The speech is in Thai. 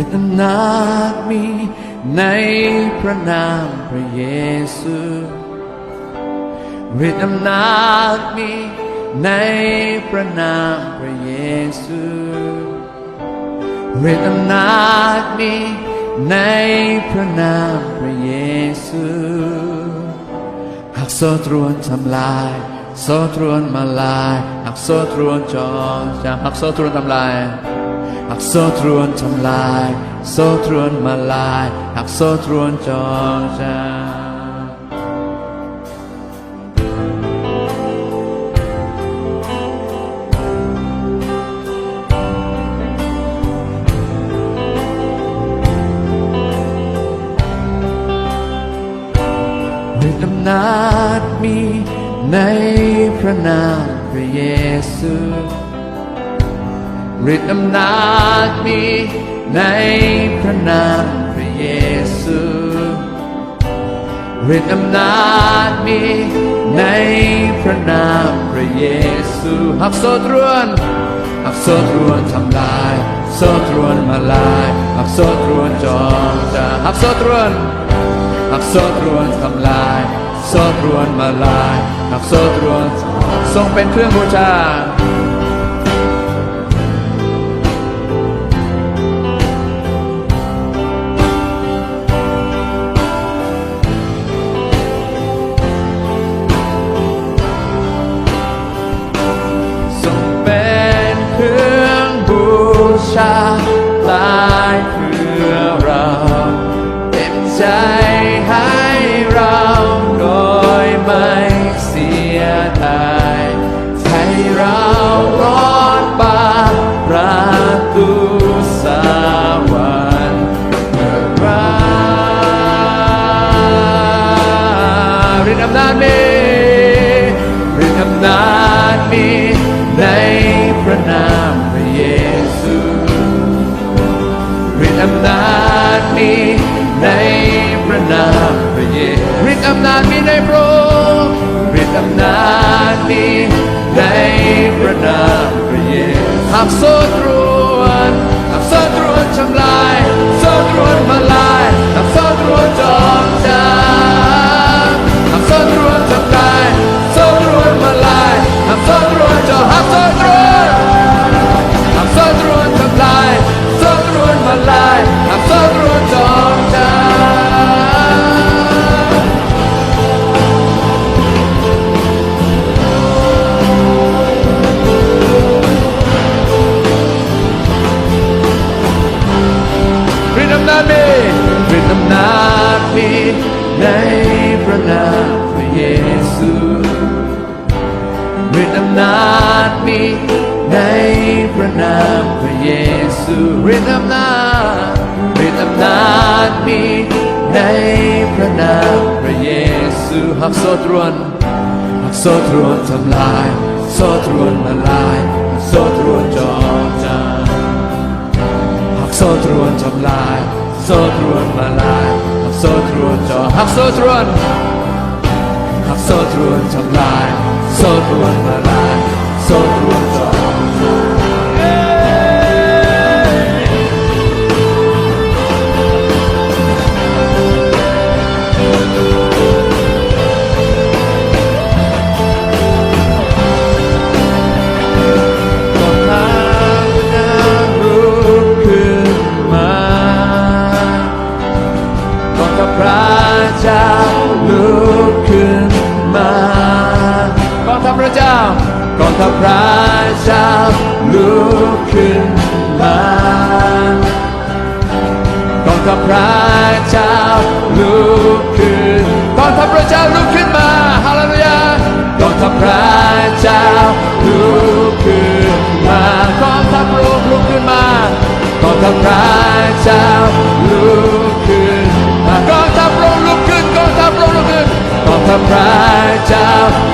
ฤทธิ์อำนาจมีในพระนามพระเยซูฤทธิ์อำนาจมีในพระนามพระเยซูฤทธิ์อำนาจมีในพระนามพระเยซูหากโซ่ตรวนทำลายโซ่ตรวนมาลายหากโซ่ตรวนจองจะหากโซ่ตรวนทำลาย หากโซ่ตรวนทำลาย โซ่ตรวนมาลายหากโซ่ตรวนจองจาฤทธิ์อำนาจมีในพระนามพระเยซู ฤทธิ์อำนาจมีในพระนามพระเยซูฤทธิ์อำนาจมีในพระนามพระเยซูหักโซตรวนหักโซตรวนทำลายโซตรวนมาลายหักโซตรวนจองจะหักโซตรวนหักโซตรวนทำลายโซตรวนมาลายหักโซตรวนทรงเป็นเครื่องบูชา ใจให้เราโดยไม่เสียดายให้เรารอดปาประตูสวรรค์เมื่อเราฤทธิ์อำนาจมีฤทธิ์อำนาจมีในพระนาม อำนาจมีในพระองค์ฤทธิ์อำนาจมีในพระนามพระเยซูหากโซ่ตรวนหากโซ่ตรวนชำลายโซ่ตรวนมาลายหากโซ่ตรวนจอมใจ ในพระนามพระเยซูฤทธิ์อำนาจมีในพระนามพระเยซูฤทธิ์อำนาจฤทธิ์อำนาจมีในพระนามพระเยซูหักโซตรวนหักโซตรวนทำลายโซตรวนละลายหักโซตรวนจองจำหักโซตรวนทำลายโซตรวนมาลาย รวนจอหักโซ่ตรวนหักโซ่ตรวนทำลายโซ่ตรวนมาลายโซ่ตรวนจอ ระเจ้าลุกขึ้นมากองทัพพระเจ้ากองทัพพระเจ้าลุกขึ้นมากองทัพพระเจ้าลุกขึ้นกองทัพพระเจ้าลุกขึ้น the pride